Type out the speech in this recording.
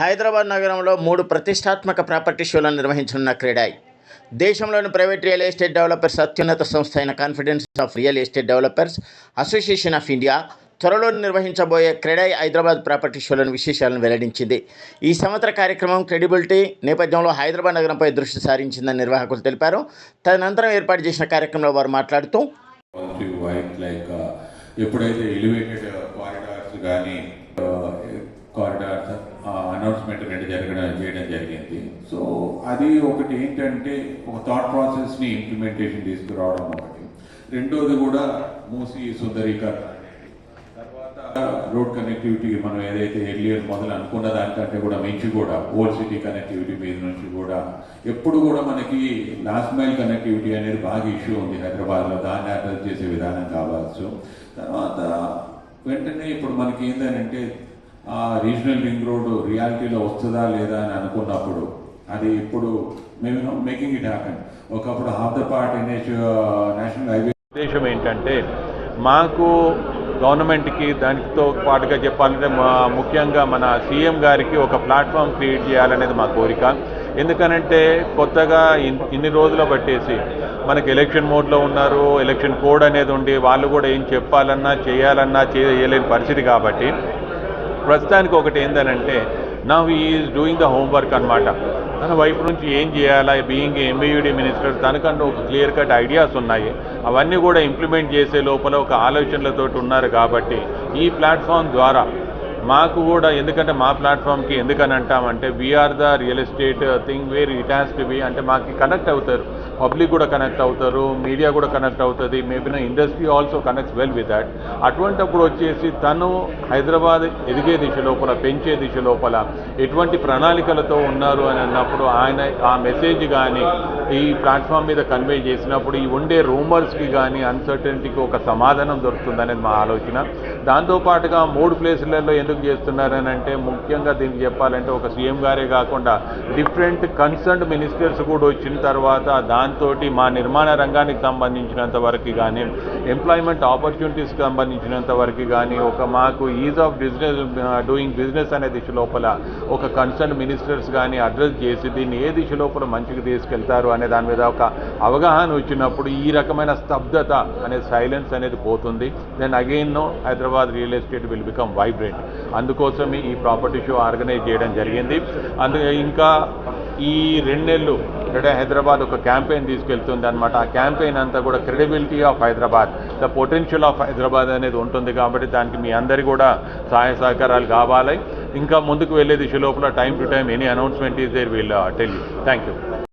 హైదరాబాద్ నగరంలో మూడు ప్రతిష్టాత్మక ప్రాపర్టీ షోలను నిర్వహించనున్న క్రీడాయి. దేశంలోని ప్రైవేట్ రియల్ ఎస్టేట్ డెవలపర్స్ అత్యున్నత సంస్థ అయిన confidence of real estate developers association of India త్వరలో నిర్వహించబోయే క్రెడాయ్ హైదరాబాద్ ప్రాపర్టీ షోలను విశేషాలను వెల్లడించింది. ఈ సంవత్సర కార్యక్రమం క్రెడిబిలిటీ నేపథ్యంలో హైదరాబాద్ నగరంపై దృష్టి సారించిందని నిర్వాహకులు తెలిపారు. తదనంతరం ఏర్పాటు చేసిన కార్యక్రమంలో వారు మాట్లాడుతూ uh, ఎప్పుడైతే ఎలివేటెడ్ కారిడార్స్ కానీ అనౌన్స్మెంట్ అనేది జరగడం చేయడం జరిగింది. సో అది ఒకటి ఏంటంటే ఒక థాట్ ప్రాసెస్ని ఇంప్లిమెంటేషన్ తీసుకురావడం ఒకటి. రెండోది కూడా మూసి సుందరీకరణ తర్వాత రోడ్ కనెక్టివిటీ మనం ఏదైతే ఎర్లియర్ మొదలు అనుకున్న దానికంటే కూడా మించి కూడా ఓల్డ్ సిటీ కనెక్టివిటీ మీద నుంచి కూడా ఎప్పుడు కూడా మనకి లాస్ట్ మైల్ కనెక్టివిటీ అనేది బాగా ఇష్యూ ఉంది హైదరాబాద్లో. దాన్ని అడ్రస్ చేసే విధానం కావచ్చు. తర్వాత వెంటనే ఇప్పుడు మనకి ఏంటంటే రీజనల్ రింగ్ రోడ్డు రియాలిటీలో వస్తుందా లేదా అని అనుకున్నప్పుడు అది ఇప్పుడు మేము మేకింగ్ ఇట్ హ్యాపెన్ ఒకప్పుడు half the part national highway ఉద్దేశం ఏంటంటే మాకు గవర్నమెంట్కి దానితో పాటుగా చెప్పాలంటే మా ముఖ్యంగా మన సీఎం గారికి ఒక ప్లాట్ఫామ్ క్రియేట్ చేయాలనేది మా కోరిక. ఎందుకనంటే కొత్తగా ఇన్ని రోజులు పట్టేసి మనకి ఎలక్షన్ మోడ్లో ఉన్నారు ఎలక్షన్ కోడ్ అనేది ఉండి వాళ్ళు కూడా ఏం చెప్పాలన్నా చేయాలన్నా చేయలేని పరిస్థితి కాబట్టి ప్రస్తుతానికి ఒకటి ఏంటనంటే now is doing the homework అనమాట తన వైపు నుంచి ఏం చేయాలా బీయింగ్ ఎంబీయూడి మినిస్టర్ తనకంటూ ఒక క్లియర్ కట్ ఐడియాస్ ఉన్నాయి. అవన్నీ కూడా ఇంప్లిమెంట్ చేసే లోపల ఒక ఆలోచనలతోటి ఉన్నారు కాబట్టి ఈ ప్లాట్ఫామ్ ద్వారా మాకు కూడా ఎందుకంటే మా ప్లాట్ఫామ్కి ఎందుకని అంటామంటే we are the real estate thing where it has to be అంటే మాకు కనెక్ట్ అవుతారు. పబ్లిక్ కూడా కనెక్ట్ అవుతారు మీడియా కూడా కనెక్ట్ అవుతుంది. Maybe industry also connects well with that అటువంటప్పుడు వచ్చేసి తను హైదరాబాద్ ఎదిగే దిశ లోపల పెంచే దిశ లోపల ఎటువంటి ప్రణాళికలతో ఉన్నారు అని అన్నప్పుడు ఆయన ఆ మెసేజ్ కానీ ఈ ప్లాట్ఫామ్ మీద కన్వే చేసినప్పుడు ఈ ఉండే రూమర్స్కి కానీ అన్సర్టనిటీకి ఒక సమాధానం దొరుకుతుంది అనేది మా ఆలోచన. దాంతోపాటుగా మూడు ప్లేసులలో ఎందుకు చేస్తున్నారని అంటే ముఖ్యంగా దీనికి చెప్పాలంటే ఒక సీఎం గారే కాకుండా డిఫరెంట్ కన్సర్న్డ్ మినిస్టర్స్ కూడా వచ్చిన తర్వాత దాంతో మా నిర్మాణ రంగానికి సంబంధించినంత వరకు కానీ ఎంప్లాయ్మెంట్ ఆపర్చునిటీస్కి సంబంధించినంత వరకు కానీ ఒక మాకు is of business doing business అనే దిశ లోపల ఒక కన్సర్న్ మినిస్టర్స్ కానీ అడ్రస్ చేసి దీన్ని ఏ దిశ లోపల మంచిగా తీసుకెళ్తారు అని దాని మీద ఒక అవగాహన వచ్చినప్పుడు ఈ రకమైన స్తబ్దత అనే సైలెన్స్ అనేది పోతుంది. Then again Hyderabad real estate will become vibrant అందుకోసమే ఈ ప్రాపర్టీ షో ఆర్గనైజ్ చేయడం జరిగింది. అందు ఇంకా ఈ రెండు నెలలు హైదరాబాద్ ఒక క్యాంపెయిన్ తీసుకెళ్తుంది అనమాట ఆ క్యాంపెయిన్ అంతా కూడా credibility of Hyderabad the potential of Hyderabad అనేది ఉంటుంది కాబట్టి దానికి మీ అందరి కూడా సహాయ సహకారాలు కావాలి. ఇంకా ముందుకు వెళ్ళే దిశ లోపల time to time any announcement is there will tell you thank you